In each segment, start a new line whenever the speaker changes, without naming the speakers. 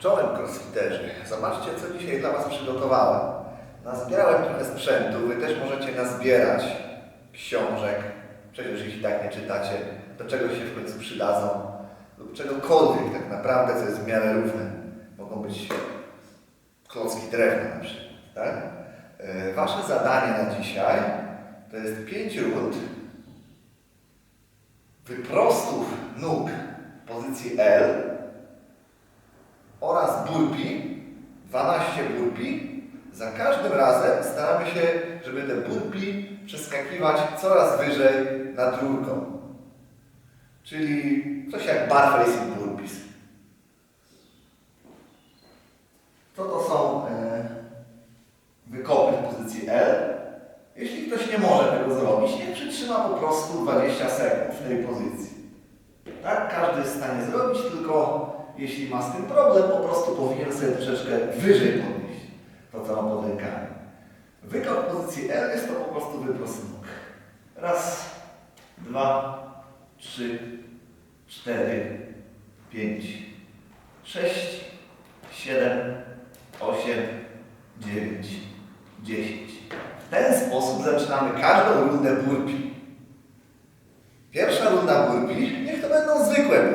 Czołem crossfiterzy. Zobaczcie, co dzisiaj dla Was przygotowałem. Nazbierałem trochę sprzętu. Wy też możecie nazbierać książek. Przecież jeśli tak nie czytacie, do czegoś się w końcu przydadzą. Lub czegokolwiek tak naprawdę, co jest w miarę równe. Mogą być klocki drewna na przykład. Tak? E, Wasze zadanie na dzisiaj to jest pięć rund wyprostów nóg pozycji L burpee, 12 burpee. Za każdym razem staramy się, żeby te burpee przeskakiwać coraz wyżej nad rurką. Czyli coś jak bar facing burpees. To to są e, wykopy w pozycji L. Jeśli ktoś nie może tego zrobić, niech przytrzyma po prostu 20 sekund w tej pozycji. Tak, każdy jest w stanie zrobić, tylko jeśli ma z tym problem, po prostu powinien sobie troszeczkę wyżej podnieść to, co ma pod rękami. Pozycji L jest to po prostu wyprost nóg. Raz, dwa, trzy, cztery, pięć, sześć, siedem, osiem, dziewięć, dziesięć. W ten sposób zaczynamy każdą rundę burpee. Pierwsza runda burpee, niech to będą zwykłe.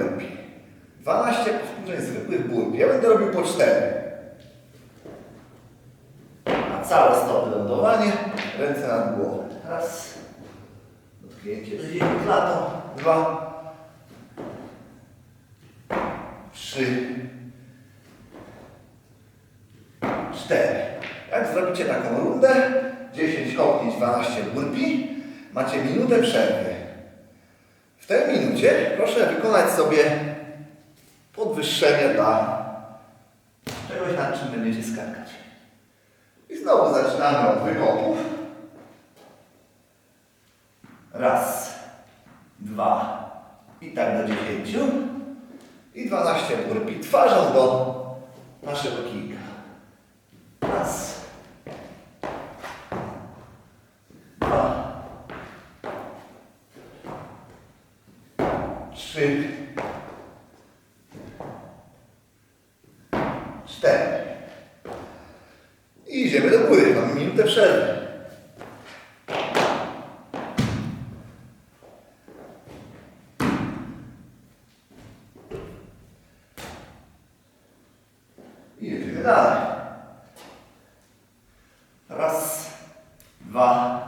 12 powtórzeń zwykłych burpee. Ja będę robił po 4. Na całe stopy lądowanie, ręce nad głową. Raz, dotknięcie do ziemi klatą. Dwa, trzy, cztery. Jak zrobicie taką rundę, 10 kopnięć, 12 burpee, macie minutę przerwy. W tej minucie proszę wykonać sobie podwyższenie dla czegoś, nad czym będziecie skakać. I znowu zaczynamy od wykopów. Raz, dwa i tak do dziesięciu. I 12 burpee twarzą do naszego kijka. Raz, dwa, trzy, cztery. I idziemy do góry. Mamy minutę przerwy. I jedziemy dalej. Raz, dwa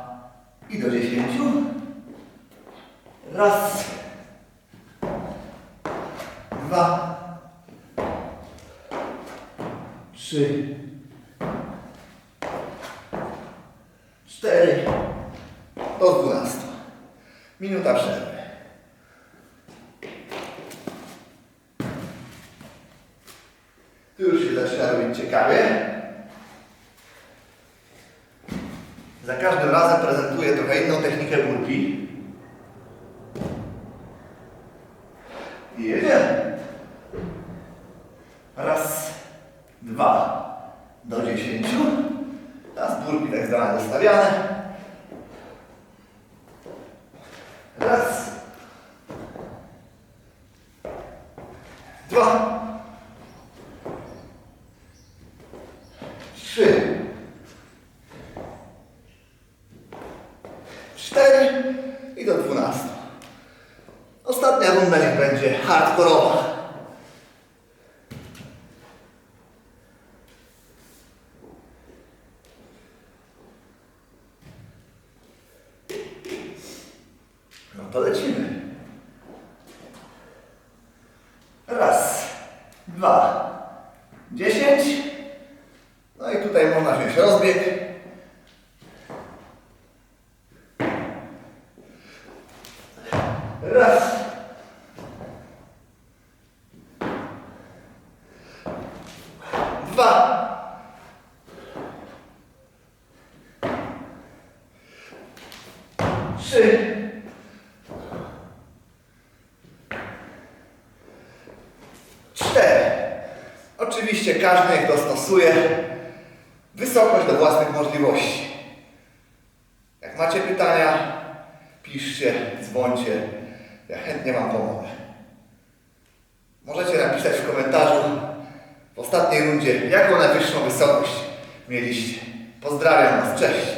i do dziesięciu. Raz, dwa, trzy, cztery, do dwunastu. Minuta przerwy. Tu już się zaczyna robić ciekawie. Za każdym razem prezentuję trochę inną technikę burpee. I jedziemy. Raz, dwa, do dziesięciu. Teraz burki tak zwane dostawiane. Raz. Dwa. Trzy. Cztery. I do dwunastu. Ostatnia runda niech będzie hardkorowa. No to lecimy. Raz, dwa, dziesięć. No i tutaj można wziąć rozbieg. Raz. Dwa. Trzy. Cztery. Oczywiście każdy niech dostosuje wysokość do własnych możliwości. Jak macie pytania, piszcie, dzwońcie. Ja chętnie Wam pomogę. Możecie napisać w komentarzu w ostatniej rundzie jaką najwyższą wysokość mieliście. Pozdrawiam Was, cześć!